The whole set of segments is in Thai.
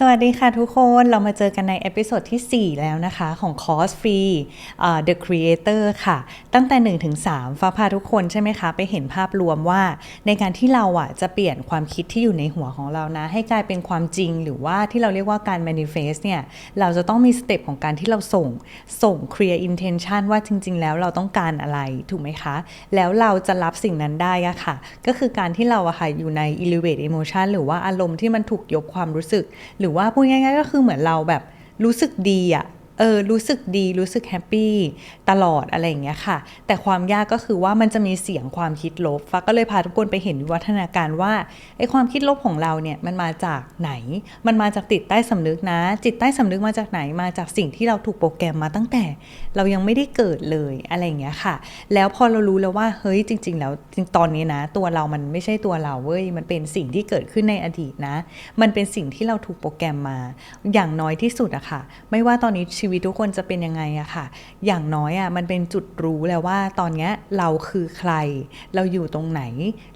สวัสดีค่ะทุกคนเรามาเจอกันในเอพิโซดที่ 4 แล้วนะคะของคอร์สฟรี The Creator ค่ะ ตั้งแต่1ถึง3ฟ้าพาทุกคนใช่ไหมคะ ไปเห็นภาพรวมว่า ในการที่เราอะจะเปลี่ยนความคิดที่อยู่ในหัวของเรานะ ให้กลายเป็นความจริงหรือว่าที่เราเรียกว่าการ manifest เนี่ย เราจะต้องมีสเต็ปของการที่เราส่งส่ง clear intention ว่าจริง ๆ แล้วเราต้องการอะไรถูกไหมคะ แล้วเราจะรับสิ่งนั้นได้อะค่ะ ก็คือการที่เราอะค่ะอยู่ใน elevate emotion หรือว่าอารมณ์ที่มันถูกยกความรู้สึกหรือือว่าพูดง่ายๆก็คือเหมือนเราแบบรู้สึกดีอะ เออรู้สึกดีรู้สึกแฮปปี้ตลอดอะไรอย่างเงี้ยค่ะ แต่ความยากก็คือว่ามันจะมีเสียงความคิดลบฟ้าก็เลยพาทุกคนไปเห็นวิวัฒนาการว่าไอ้ความคิดลบของเราเนี่ยมันมาจากไหน มันมาจากติดใต้สำนึกนะ จิตใต้สำนึกมาจากไหนมาจากสิ่งที่เราถูกโปรแกรมมาตั้งแต่ เรายังไม่ได้เกิดเลยอะไรอย่างเงี้ยค่ะ แล้วพอเรารู้แล้วว่าเฮ้ยจริง ๆ แล้วจริงตอนนี้นะ ตัวเรามันไม่ใช่ตัวเราเว้ยมันเป็นสิ่งที่เกิดขึ้นในอดีตนะ มันเป็นสิ่งที่เราถูกโปรแกรมมา อย่างน้อยที่สุดอะค่ะ ไม่ว่าตอนนี้ชีีวิตทุกคนจะเป็นยังไงอะค่ะ อย่างน้อยอะมันเป็นจุดรู้แล้วว่าตอนเนี้ยเราคือใคร เราอยู่ตรงไหน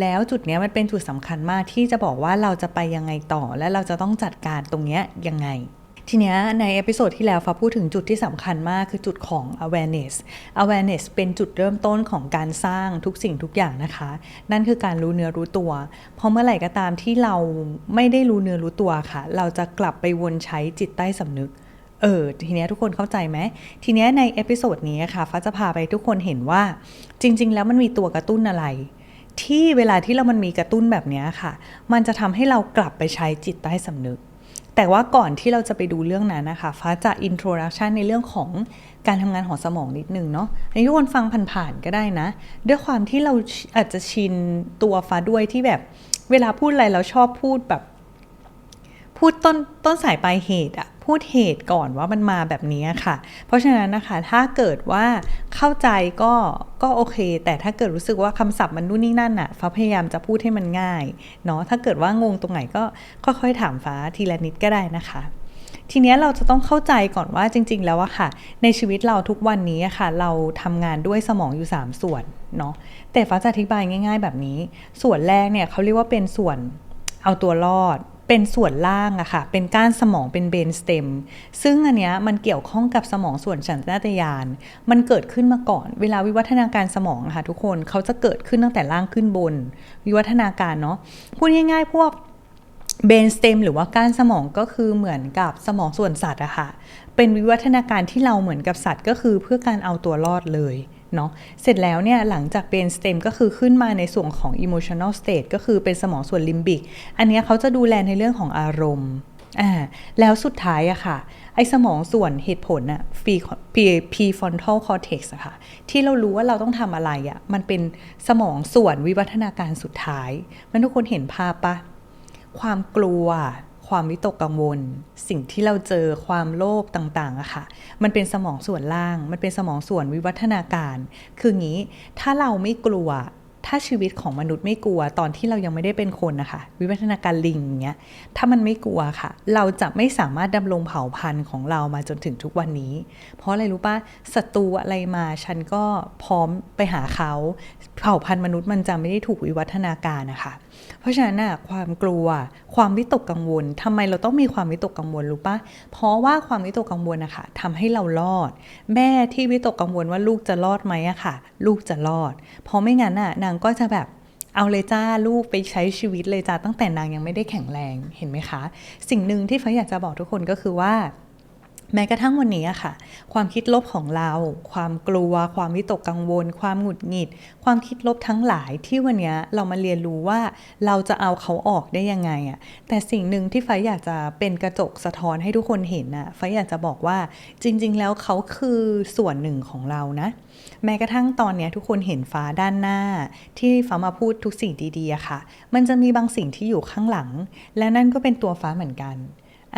แล้วจุดเนี้ยมันเป็นจุดสำคัญมากที่จะบอกว่าเราจะไปยังไงต่อ และเราจะต้องจัดการตรงเนี้ยยังไงทีเนี้ยในเอพิโซดที่แล้วฟ้าพูดถึงจุดที่สำคัญมากคือจุดของ awareness awareness เป็นจุดเริ่มต้นของการสร้างทุกสิ่งทุกอย่างนะคะ นั่นคือการรู้เนื้อรู้ตัว เพราะเมื่อไหร่ก็ตามที่เราไม่ได้รู้เนื้อรู้ตัวค่ะ เราจะกลับไปวนใช้จิตใต้สำนึก เออทีเนี้ยทุกคนเข้าใจไหมทีเนี้ยในเอพิโซดนี้ค่ะฟ้าจะพาไปทุกคนเห็นว่าจริง ๆ แล้วมันมีตัวกระตุ้นอะไร ที่เวลาที่เรามันมีกระตุ้นแบบนี้ค่ะ มันจะทำให้เรากลับไปใช้จิตใต้สำนึก แต่ว่าก่อนที่เราจะไปดูเรื่องนั้นนะคะฟ้าจะอินโทรดักชันในเรื่องของการทำงานของสมองนิดนึงเนาะให้ทุกคนฟังผ่านๆก็ได้นะ ด้วยความที่เราอาจจะชินตัวฟ้าด้วยที่แบบเวลาพูดอะไรเราชอบพูดแบบ พูดต้นต้นสายปลายเหตุอะ พูดเหตุก่อนว่ามันมาแบบนี้ค่ะ เพราะฉะนั้นนะคะถ้าเกิดว่าเข้าใจก็ก็โอเค แต่ถ้าเกิดรู้สึกว่าคำศัพท์มันนู่นนี่นั่นอะฟ้าพยายามจะพูดให้มันง่ายเนาะถ้าเกิดว่างงตรงไหนก็ค่อยๆถามฟ้าทีละนิดก็ได้นะคะทีนี้เราจะต้องเข้าใจก่อนว่าจริง ๆ แล้วอะค่ะ ในชีวิตเราทุกวันนี้อะค่ะ เราทำงานด้วยสมองอยู่ 3 ส่วนเนาะแต่ฟ้าจะอธิบายง่าย ๆ แบบนี้ ส่วนแรกเนี่ยเขาเรียกว่าเป็นส่วนเอาตัวรอด เป็นส่วนล่างอะค่ะ เป็นก้านสมองเป็นเบนสเต็ม ซึ่งอันเนี้ยมันเกี่ยวข้องกับสมองส่วนสัญชาตญาณ มันเกิดขึ้นมาก่อน เวลาวิวัฒนาการสมองอะค่ะทุกคน เขาจะเกิดขึ้นตั้งแต่ล่างขึ้นบน วิวัฒนาการเนาะ พูดง่ายๆพวกเบนสเต็มหรือว่าก้านสมองก็คือเหมือนกับสมองส่วนสัตว์อะค่ะ เป็นวิวัฒนาการที่เราเหมือนกับสัตว์ ก็คือเพื่อการเอาตัวรอดเลย เนาะเสร็จแล้วเนี่ยหลังจากเบนสเต็มก็คือขึ้นมาในส่วนของ emotional state ก็คือเป็นสมองส่วนลิมบิก อันนี้เขาจะดูแลในเรื่องของอารมณ์อ่าแล้วสุดท้ายอะค่ะ ไอ้สมองส่วนเหตุผลอะ prefrontal cortex อะค่ะ ที่เรารู้ว่าเราต้องทำอะไรอะมันเป็นสมองส่วนวิวัฒนาการสุดท้าย มันทุกคนเห็นภาพปะความกลัว ความวิตกกังวล สิ่งที่เราเจอความโลภต่างๆอะค่ะ มันเป็นสมองส่วนล่าง มันเป็นสมองส่วนวิวัฒนาการ คืองี้ถ้าเราไม่กลัวถ้าชีวิตของมนุษย์ไม่กลัวตอนที่เรายังไม่ได้เป็นคนนะคะ วิวัฒนาการลิงอย่างเงี้ยถ้ามันไม่กลัวค่ะ เราจะไม่สามารถดำรงเผ่าพันธุ์ของเรามาจนถึงทุกวันนี้ เพราะอะไรรู้ปะศัตรูอะไรมาฉันก็พร้อมไปหาเขา เผ่าพันธุ์มนุษย์มันจะไม่ได้ถูกวิวัฒนาการนะคะ เพราะฉะนั้นนะความกลัว ความวิตกกังวลทำไมเราต้องมีความวิตกกังวลรู้ปะเพราะว่าความวิตกกังวลนะคะทำให้เรารอด แม่ที่วิตกกังวลว่าลูกจะรอดไหมอะค่ะ ลูกจะรอด เพราะไม่งั้นน่ะนางก็จะแบบเอาเลยจ้าลูกไปใช้ชีวิตเลยจ้าตั้งแต่นางยังไม่ได้แข็งแรงเห็นไหมคะ สิ่งหนึ่งที่ฟ้าอยากจะบอกทุกคนก็คือว่า แม้กระทั่งวันนี้อะค่ะ ความคิดลบของเรา ความกลัว ความวิตกกังวล ความหงุดหงิด ความคิดลบทั้งหลายที่วันนี้เรามาเรียนรู้ว่าเราจะเอาเขาออกได้ยังไงอะแต่สิ่งหนึ่งที่ไฟอยากจะเป็นกระจกสะท้อนให้ทุกคนเห็นอะไฟอยากจะบอกว่าจริง ๆ แล้วเขาคือส่วนหนึ่งของเรานะ แม้กระทั่งตอนนี้ทุกคนเห็นฟ้าด้านหน้า ที่ฟ้ามาพูดทุกสิ่งดีๆอะค่ะ มันจะมีบางสิ่งที่อยู่ข้างหลัง และนั่นก็เป็นตัวฟ้าเหมือนกัน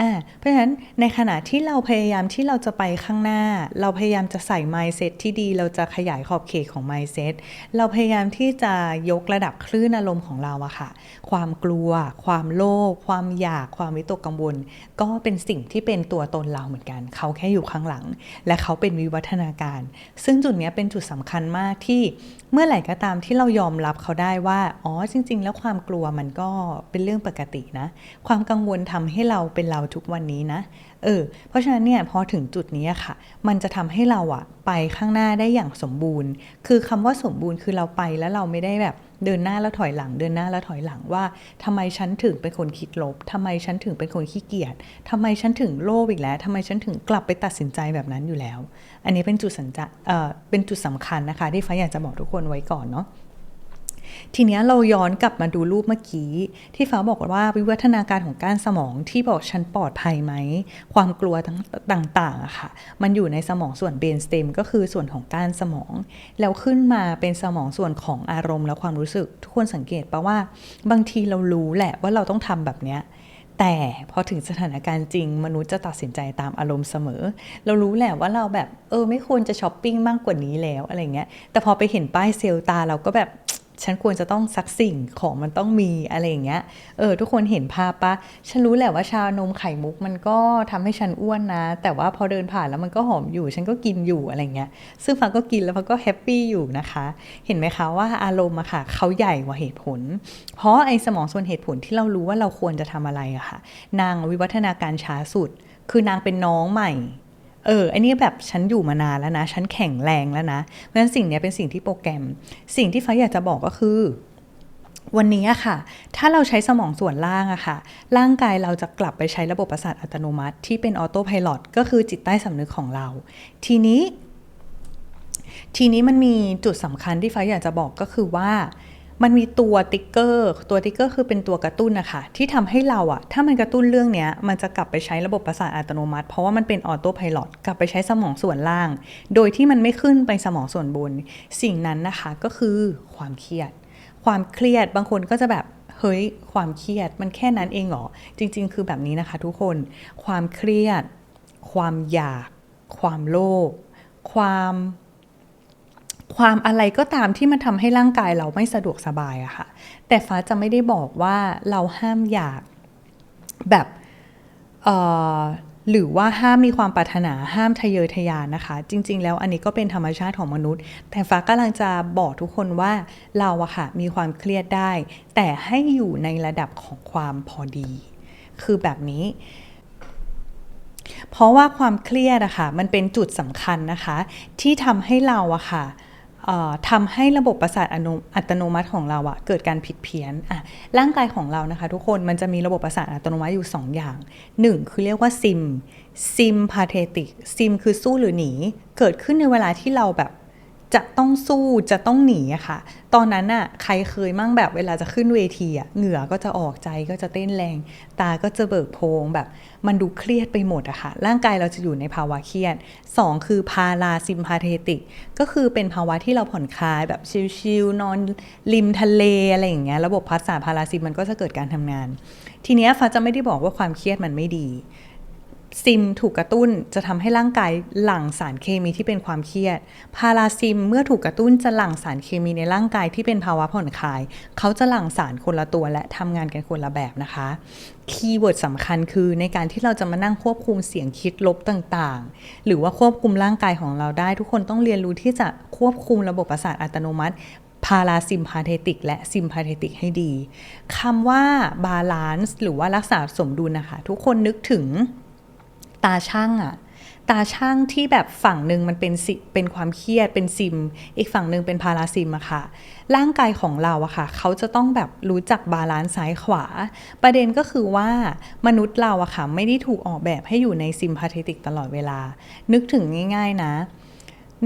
อ่าเพราะฉะนั้นในขณะที่เราพยายามที่เราจะไปข้างหน้า เราพยายามจะใส่ mindset ที่ดีเราจะขยายขอบเขตของ mindset เราพยายามที่จะยกระดับคลื่นอารมณ์ของเราอะค่ะ ความกลัว ความโลภความอยากความวิตกกังวล ก็เป็นสิ่งที่เป็นตัวตนเราเหมือนกัน เขาแค่อยู่ข้างหลัง และเขาเป็นวิวัฒนาการ ซึ่งจุดนี้เป็นจุดสำคัญมากที่เมื่อไหร่ก็ตามที่เรายอมรับเขาได้ว่าอ๋อจริง ๆ แล้วความกลัวมันก็เป็นเรื่องปกตินะ ความกังวลทำให้เราเป็นเราทุกวันนี้นะ เออ เพราะฉะนั้นเนี่ยพอถึงจุดนี้ค่ะ มันจะทำให้เราอะไปข้างหน้าได้อย่างสมบูรณ์ คือคำว่าสมบูรณ์คือเราไปแล้วเราไม่ได้แบบเดินหน้าแล้วถอยหลัง เดินหน้าแล้วถอยหลังว่าทำไมฉันถึงเป็นคนคิดลบทำไมฉันถึงเป็นคนขี้เกียจทำไมฉันถึงโลภอีกแล้วทำไมฉันถึงกลับไปตัดสินใจแบบนั้นอยู่แล้ว อันนี้เป็นจุดสัญจะเออเป็นจุดสำคัญนะคะ ที่ฟ้าอยากจะบอกทุกคนไว้ก่อนเนาะ ทีนี้เราย้อนกลับมาดูรูปเมื่อกี้ ที่ฟ้าบอกว่าวิวัฒนาการของก้านสมองที่บอกฉันปลอดภัยไหม ความกลัวต่างๆอะค่ะ มันอยู่ในสมองส่วนเบนสเต็มก็คือส่วนของก้านสมอง แล้วขึ้นมาเป็นสมองส่วนของอารมณ์และความรู้สึก ทุกคนสังเกตปะว่า บางทีเรารู้แหละว่าเราต้องทำแบบเนี้ยแต่พอถึงสถานการณ์จริง มนุษย์จะตัดสินใจตามอารมณ์เสมอ เรารู้แหละว่าเราแบบเออไม่ควรจะช้อปปิ้งมากกว่านี้แล้วอะไรเงี้ยแต่พอไปเห็นป้ายเซลตาเราก็แบบ ฉันควรจะต้องสักสิ่งของมันต้องมีอะไรอย่างเงี้ย เออ ทุกคนเห็นภาพปะ ฉันรู้แหละว่าชานมไข่มุกมันก็ทำให้ฉันอ้วนนะ แต่ว่าพอเดินผ่านแล้วมันก็หอมอยู่ ฉันก็กินอยู่อะไรเงี้ย ซึ่งฟังก็กินแล้วฟังก็แฮปปี้อยู่นะคะ เห็นไหมคะว่าอารมณ์อะค่ะเขาใหญ่กว่าเหตุผล เพราะไอ้สมองส่วนเหตุผลที่เรารู้ว่าเราควรจะทำอะไรอะค่ะ นางวิวัฒนาการช้าสุด คือนางเป็นน้องใหม่ เอออันนี้แบบฉันอยู่มานานแล้วนะ ฉันแข็งแรงแล้วนะ เพราะฉะนั้นสิ่งนี้เป็นสิ่งที่โปรแกรม สิ่งที่ฟ้าอยากจะบอกก็คือ วันนี้อะค่ะ ถ้าเราใช้สมองส่วนล่างอะค่ะ ร่างกายเราจะกลับไปใช้ระบบประสาทอัตโนมัติ ที่เป็นออโต้พายโก็คือจิตใต้สำนึกของเรา ทีนี้ ทีนี้มันมีจุดสำคัญที่ฟ้าอยากจะบอกก็คือว่า มันมีตัวติ๊กเกอร์ ตัวติ๊กเกอร์คือเป็นตัวกระตุ้นนะคะที่ทำให้เราอะถ้ามันกระตุ้นเรื่องเนี้ย มันจะกลับไปใช้ระบบประสาทอัตโนมัติ เพราะว่ามันเป็นออโต้พายโกลับไปใช้สมองส่วนล่าง โดยที่มันไม่ขึ้นไปสมองส่วนบน สิ่งนั้นนะคะก็คือความเครียด ความเครียดบางคนก็จะแบบเฮ้ยความเครียดมันแค่นั้นเองเหรอจริง ๆ คือแบบนี้นะคะ ทุกคน ความเครียด ความอยาก ความโลภความ ความอะไรก็ตามที่มันทำให้ร่างกายเราไม่สะดวกสบายอะค่ะ แต่ฟ้าจะไม่ได้บอกว่าเราห้ามอยากแบบหรือว่าห้ามมีความปรารถนาห้ามทะเยอทะยานนะคะ จริง ๆ แล้วอันนี้ก็เป็นธรรมชาติของมนุษย์ แต่ฟ้ากำลังจะบอกทุกคนว่าเราอะค่ะมีความเครียดได้ แต่ให้อยู่ในระดับของความพอดี คือแบบนี้ เพราะว่าความเครียดอะค่ะมันเป็นจุดสำคัญนะคะ ที่ทำให้เราอะค่ะเอ่อ ทำให้ระบบประสาทอ,อัตโนมัติของเราอะเกิดการผิดเพี้ยนอะร่างกายของเรานะคะทุกคนมันจะมีระบบประสาทอัตโนมัติอยู่ 2 อย่าง 1 คือเรียกว่าซิมซิมพาเทติกซิมคือสู้หรือหนี เกิดขึ้นในเวลาที่เราแบบ จะต้องสู้จะต้องหนีอะค่ะ ตอนนั้นน่ะใครเคยมั่งแบบเวลาจะขึ้นเวทีอะเหงื่อก็จะออกใจก็จะเต้นแรง ตาก็จะเบิกโพงแบบ มันดูเครียดไปหมดอะค่ะ ร่างกายเราจะอยู่ในภาวะเครียด 2 คือพาราซิมพาเทติก ก็คือเป็นภาวะที่เราผ่อนคลายแบบชิลๆนอนริมทะเลอะไรอย่างเงี้ยระบบพัสสาพาราซิมมันก็จะเกิดการทำงาน ทีเนี้ยฟ้าจะไม่ได้บอกว่าความเครียดมันไม่ดี ซิมถูกกระตุ้นจะทำให้ร่างกายหลั่งสารเคมีที่เป็นความเครียด พาราซิมเมื่อถูกกระตุ้นจะหลั่งสารเคมีในร่างกายที่เป็นภาวะผ่อนคลาย เขาจะหลั่งสารคนละตัวและทำงานกันคนละแบบนะคะ คีย์เวิร์ดสำคัญคือในการที่เราจะมานั่งควบคุมเสียงคิดลบต่างๆ หรือว่าควบคุมร่างกายของเราได้ ทุกคนต้องเรียนรู้ที่จะควบคุมระบบประสาทอัตโนมัติพาราซิมพาเทติกและซิมพาเทติกให้ดีคำว่าบาลานซ์หรือว่ารักษาสมดุลนะคะ ทุกคนนึกถึง ตาช่างอะตาช่างที่แบบฝั่งหนึ่งมันเป็นสิเป็นความเครียดเป็นซิม อีกฝั่งหนึ่งเป็นพาราซิมอะค่ะ ร่างกายของเราอะค่ะ เขาจะต้องแบบรู้จักบาลานซ์ซ้ายขวา ประเด็นก็คือว่ามนุษย์เราอะค่ะ ไม่ได้ถูกออกแบบให้อยู่ในซิมพาเทติกตลอดเวลา นึกถึงง่าย ๆนะ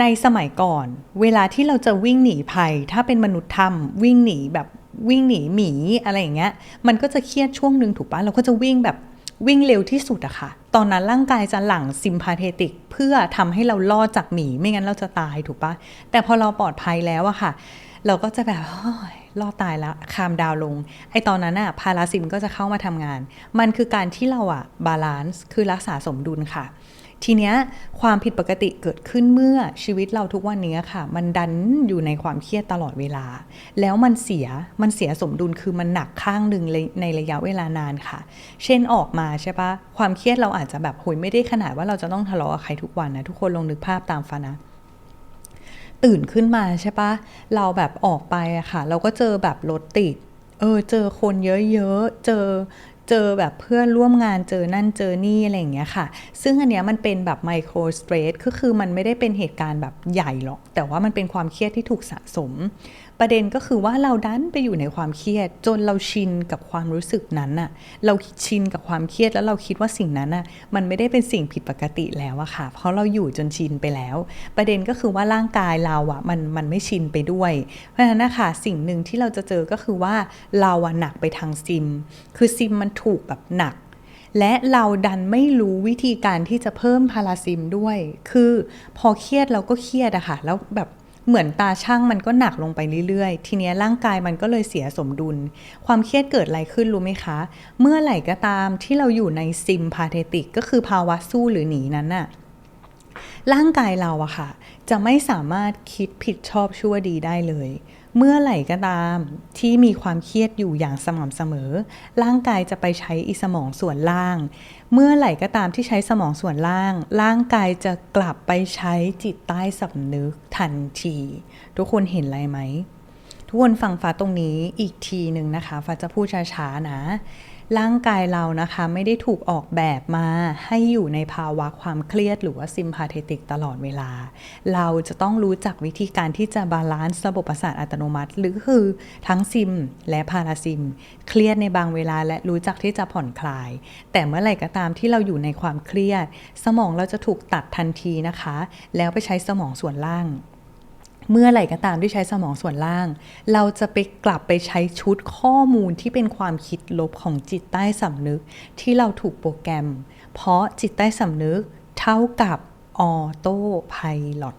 ในสมัยก่อน เวลาที่เราจะวิ่งหนีภัย ถ้าเป็นมนุษย์ทำวิ่งหนีแบบวิ่งหนีหมีอะไรอย่างเงี้ย มันก็จะเครียดช่วงหนึ่งถูกปะเราก็จะวิ่งแบบ วิ่งเร็วที่สุดอะค่ะ ตอนนั้นร่างกายจะหลั่งซิมพาเทติก เพื่อทำให้เราลอดจากหมี ไม่งั้นเราจะตายถูกปะแต่พอเราปลอดภัยแล้วอะค่ะ เราก็จะแบบลอดตายละคามดาวลง ไอตอนนั้นอะพาราซิมก็จะเข้ามาทำงาน มันคือการที่เราอะบาลานซ์คือรักษาสมดุลค่ะ ทีเนี้ยความผิดปกติเกิดขึ้นเมื่อชีวิตเราทุกวันนี้ค่ะ มันดันอยู่ในความเครียดตลอดเวลา แล้วมันเสียมันเสียสมดุลคือมันหนักข้างหนึ่งในระยะเวลานานค่ะ เช่นออกมาใช่ปะความเครียดเราอาจจะแบบโหยไม่ได้ขนาดว่าเราจะต้องทะเลาะกับใครทุกวันนะทุกคนลองนึกภาพตามฟ้านะตื่นขึ้นมาใช่ปะเราแบบออกไปอะค่ะ เราก็เจอแบบรถติด เออ เจอคนเยอะๆ เจอ เจอแบบเพื่อนร่วมงานเจอนั่นเจอนี่อะไรอย่างเงี้ยค่ะ ซึ่งอันเนี้ยมันเป็นแบบไมโครสเตรสก็คือมันไม่ได้เป็นเหตุการณ์แบบใหญ่หรอก แต่ว่ามันเป็นความเครียดที่ถูกสะสม ประเด็นก็คือว่าเราดันไปอยู่ในความเครียด จนเราชินกับความรู้สึกนั้นน่ะเราชินกับความเครียดแล้วเราคิดว่าสิ่งนั้นน่ะมันไม่ได้เป็นสิ่งผิดปกติแล้วอะค่ะ เพราะเราอยู่จนชินไปแล้ว ประเด็นก็คือว่าร่างกายเราอะมันมันไม่ชินไปด้วย เพราะฉะนั้นนะคะสิ่งหนึ่งที่เราจะเจอก็คือว่าเราอะหนักไปทางซิม คือซิมมันถูกแบบหนักและเราดันไม่รู้วิธีการที่จะเพิ่มพาราซิมด้วย คือพอเครียดเราก็เครียดอะค่ะ แล้วแบบ เหมือนตาช่างมันก็หนักลงไปเรื่อยๆ ทีเนี้ยร่างกายมันก็เลยเสียสมดุล ความเครียดเกิดอะไรขึ้นรู้ไหมคะ เมื่อไหร่ก็ตามที่เราอยู่ในซิมพาเทติกก็คือภาวะสู้หรือหนีนั้นน่ะร่างกายเราอะค่ะ จะไม่สามารถคิดผิดชอบชั่วดีได้เลย เมื่อไหร่ก็ตามที่มีความเครียดอยู่อย่างสม่ำเสมอ ร่างกายจะไปใช้อีสมองส่วนล่าง เมื่อไหร่ก็ตามที่ใช้สมองส่วนล่าง ร่างกายจะกลับไปใช้จิตใต้สำนึกทันที ทุกคนเห็นอะไรไหม ทุกคนฟังฟ้าตรงนี้อีกทีหนึ่งนะคะฟ้าจะพูดช้าๆนะ ร่างกายเรานะคะไม่ได้ถูกออกแบบมาให้อยู่ในภาวะความเครียดหรือว่าซิมพาเทติกตลอดเวลา เราจะต้องรู้จักวิธีการที่จะบาลานซ์ระบบประสาทอัตโนมัติ หรือคือทั้งซิมและพาราซิม เครียดในบางเวลาและรู้จักที่จะผ่อนคลาย แต่เมื่อไหร่ก็ตามที่เราอยู่ในความเครียด สมองเราจะถูกตัดทันทีนะคะ แล้วไปใช้สมองส่วนล่าง เมื่อไหร่ก็ตามที่ใช้สมองส่วนล่าง เราจะไปกลับไปใช้ชุดข้อมูลที่เป็นความคิดลบของจิตใต้สำนึก ที่เราถูกโปรแกรม เพราะจิตใต้สำนึกเท่ากับออโต้ไพลอต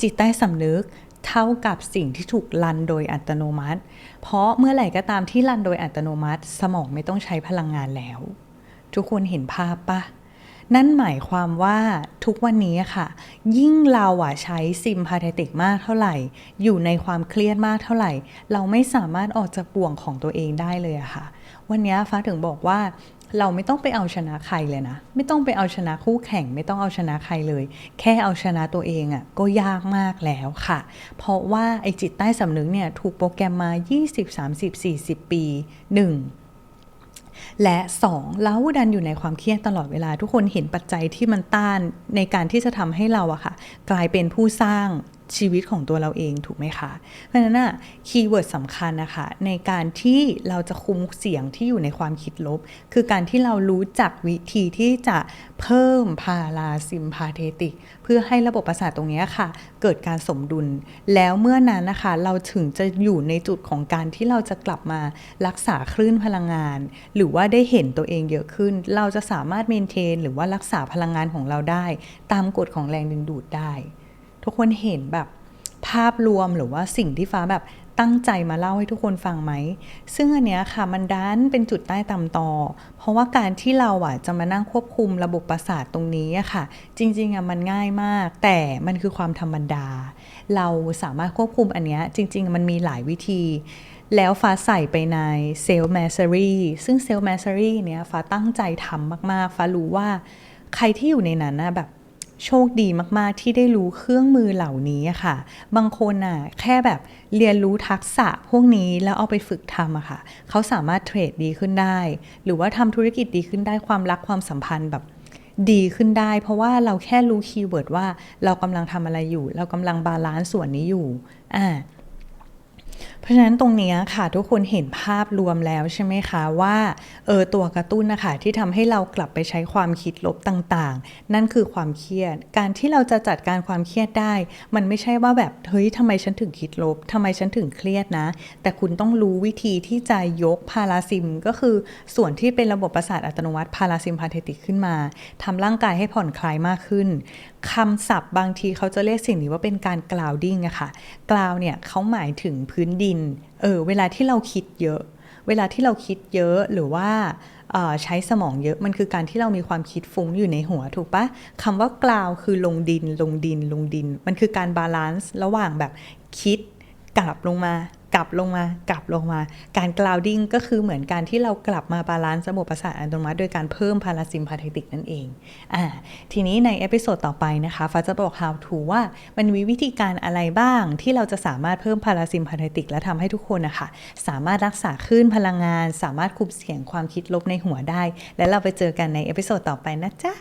จิตใต้สำนึกเท่ากับสิ่งที่ถูกรันโดยอัตโนมัติ เพราะเมื่อไหร่ก็ตามที่รันโดยอัตโนมัติ สมองไม่ต้องใช้พลังงานแล้ว ทุกคนเห็นภาพปะ นั่นหมายความว่าทุกวันนี้ค่ะ ยิ่งเราอะใช้ซิมพาเทติกมากเท่าไหร่ อยู่ในความเครียดมากเท่าไหร่ เราไม่สามารถออกจากบ่วงของตัวเองได้เลยอะค่ะ วันนี้ฟ้าถึงบอกว่าเราไม่ต้องไปเอาชนะใครเลยนะ ไม่ต้องไปเอาชนะคู่แข่ง ไม่ต้องเอาชนะใครเลย แค่เอาชนะตัวเองอะก็ยากมากแล้วค่ะ เพราะว่าไอจิตใต้สำนึกเนี่ยถูกโปรแกรมมา 20 30 40 ปี 1 และ 2 เราดันอยู่ในความเครียดตลอดเวลา ทุกคนเห็นปัจจัยที่มันต้านในการที่จะทำให้เราอะค่ะ กลายเป็นผู้สร้าง ชีวิตของตัวเราเองถูกไหมคะ เพราะฉะนั้นอะคีย์เวิร์ดสำคัญนะคะ ในการที่เราจะคุมเสียงที่อยู่ในความคิดลบ คือการที่เรารู้จักวิธีที่จะเพิ่มพาราซิมพาเทติก เพื่อให้ระบบประสาทตรงนี้ค่ะ เกิดการสมดุล แล้วเมื่อนั้นนะคะ เราถึงจะอยู่ในจุดของการที่เราจะกลับมารักษาคลื่นพลังงาน หรือว่าได้เห็นตัวเองเยอะขึ้น เราจะสามารถเมนเทน หรือว่ารักษาพลังงานของเราได้ ตามกฎของแรงดึงดูดได้ ทุกคนเห็นแบบภาพรวมหรือว่าสิ่งที่ฟ้าแบบตั้งใจมาเล่าให้ทุกคนฟังไหม ซึ่งอันเนี้ยค่ะมันดันเป็นจุดใต้ตำตอ เพราะว่าการที่เราอะจะมานั่งควบคุมระบบประสาทตรงนี้อะค่ะ จริงๆอะมันง่ายมาก แต่มันคือความธรรมดา เราสามารถควบคุมอันเนี้ยจริง ๆ มันมีหลายวิธี แล้วฟ้าใส่ไปในเซลล์แมสซ r รีซึ่งเซลล์แมสซ r รีเนี้ยฟ้าตั้งใจทำมากๆ ฟ้ารู้ว่าใครที่อยู่ในนั้นนะแบบ โชคดีมากๆ ที่ได้รู้เครื่องมือเหล่านี้ค่ะ บางคนน่ะแค่แบบเรียนรู้ทักษะพวกนี้แล้วเอาไปฝึกทำอะค่ะ เขาสามารถเทรดดีขึ้นได้ หรือว่าทำธุรกิจดีขึ้นได้ความรักความสัมพันธ์แบบดีขึ้นได้ เพราะว่าเราแค่รู้คีย์เวิร์ดว่าเรากำลังทำอะไรอยู่ เรากำลังบาลานซ์ส่วนนี้อยู่อ่า เพราะฉะนั้นตรงนี้ค่ะทุกคนเห็นภาพรวมแล้วใช่ไหมคะว่าเออตัวกระตุ้นนะคะที่ทำให้เรากลับไปใช้ความคิดลบต่างๆ นั่นคือความเครียด การที่เราจะจัดการความเครียดได้ มันไม่ใช่ว่าแบบเฮ้ยทำไมฉันถึงคิดลบทำไมฉันถึงเครียดนะ แต่คุณต้องรู้วิธีที่จะยกพาราซิมก็คือส่วนที่เป็นระบบประสาทอัตโนมัติพาราซิมพาเทติกขึ้นมาทำร่างกายให้ผ่อนคลายมากขึ้นคำศัพท์บางทีเขาจะเรียกสิ่งนี้ว่าเป็นการกล่าวดิ้งอะค่ะกล่าวเนี่ยเขาหมายถึงพื้นดินเออ เวลาที่เราคิดเยอะ เวลาที่เราคิดเยอะหรือว่าใช้สมองเยอะมันคือการที่เรามีความคิดฟุ้งอยู่ในหัวถูกปะคำว่ากล่าวคือลงดินลงดินลงดิน มันคือการบาลานซ์ระหว่างแบบคิดกลับลงมา กลับลงมากลับลงมา การ grounding ก็คือเหมือนการที่เรากลับมาบาลานซ์ระบบประสาทอัตโนมัติโดยการเพิ่มพาราซิมพาเทติกนั่นเองอ่าทีนี้ในเอพิโซดต่อไปนะคะฟ้าจะบอก how to ว่ามันมีวิธีการอะไรบ้าง ที่เราจะสามารถเพิ่มพาราซิมพาเทติกและทำให้ทุกคนนะคะสามารถรักษาคลื่นพลังงาน สามารถคุมเสียงความคิดลบในหัวได้ และเราไปเจอกันในเอพิโซดต่อไปนะจ๊ะ